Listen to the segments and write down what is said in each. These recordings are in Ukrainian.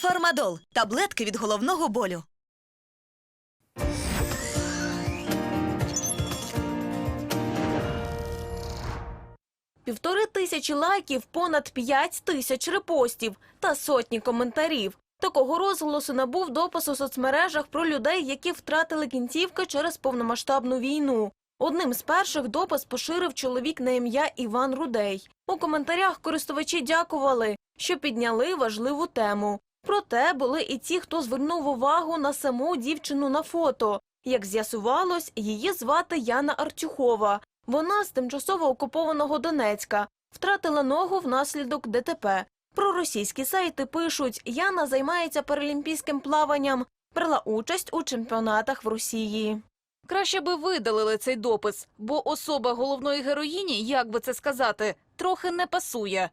Фармадол таблетки від головного болю. Півтори тисячі лайків, понад п'ять тисяч репостів та сотні коментарів. Такого розголосу набув допис у соцмережах про людей, які втратили кінцівки через повномасштабну війну. Одним з перших допис поширив чоловік на ім'я Іван Рудей. У коментарях користувачі дякували, що підняли важливу тему. Проте були і ті, хто звернув увагу на саму дівчину на фото. Як з'ясувалось, її звати Яна Артюхова. Вона з тимчасово окупованого Донецька втратила ногу внаслідок ДТП. Про російські сайти пишуть, Яна займається паралімпійським плаванням, брала участь у чемпіонатах в Росії. Краще би видалили цей допис, бо особа головної героїні, як би це сказати, трохи не пасує.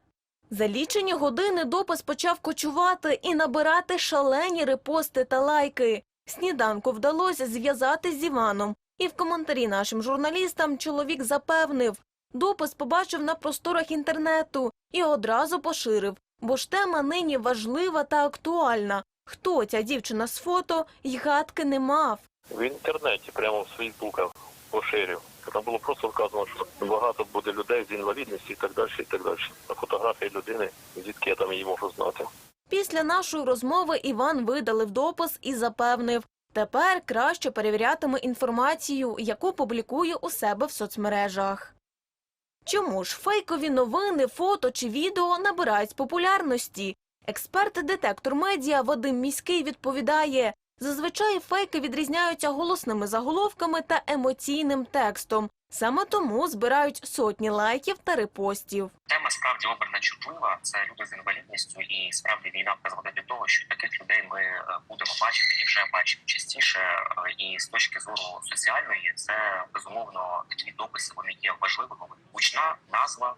За лічені години допис почав кочувати і набирати шалені репости та лайки. Сніданку вдалося зв'язати з Іваном. І в коментарі нашим журналістам чоловік запевнив, допис побачив на просторах інтернету і одразу поширив, бо ж тема нині важлива та актуальна. Хто ця дівчина з фото, й гадки не мав. В інтернеті, прямо в Фейсбуках поширив. Там було просто вказано, що багато буде людей з і так далі, і так далі. Фотографії людини, звідки я там її можу знати. Після нашої розмови Іван видалив допис і запевнив, тепер краще перевірятиме інформацію, яку публікує у себе в соцмережах. Чому ж фейкові новини, фото чи відео набирають популярності? Експерт детектор медіа Вадим Міський відповідає, зазвичай фейки відрізняються голосними заголовками та емоційним текстом. Саме тому збирають сотні лайків та репостів. Тема справді обрана чутлива. Це люди з інвалідністю, і справді війна призводить до того, що таких людей ми е, будемо бачити і вже бачимо частіше. Е, І з точки зору соціальної, це безумовно такі дописи вони є важливими. Гучна назва,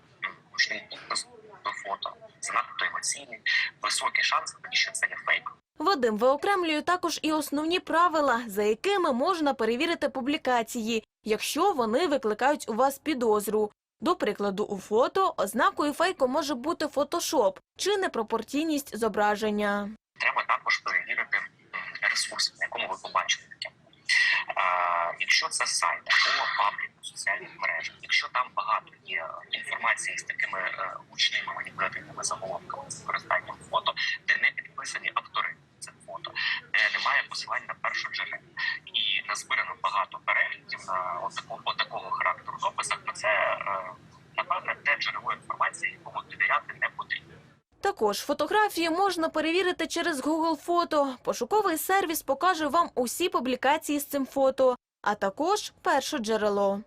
гучний підпис до фото, занадто емоційний, високий шанс, що це є фейк. Вадим виокремлює також і основні правила, за якими можна перевірити публікації, якщо вони викликають у вас підозру. До прикладу, у фото ознакою фейку може бути фотошоп чи непропорційність зображення. Треба також перевірити ресурс, на якому ви побачили таке. Якщо це сайт або паблік у соціальних мережах, якщо там багато є інформації з такими е, гучними маніпулятивними заголовками з використанням фото, де не підписані автори цих фото, де немає посилань на першу джерело, і назбирано багато переглядів такого характеру дописах, то це е, напевне те джерело інформації, якому довіряти не потрібно. Також фотографії можна перевірити через Google Фото. Пошуковий сервіс покаже вам усі публікації з цим фото, а також перше джерело.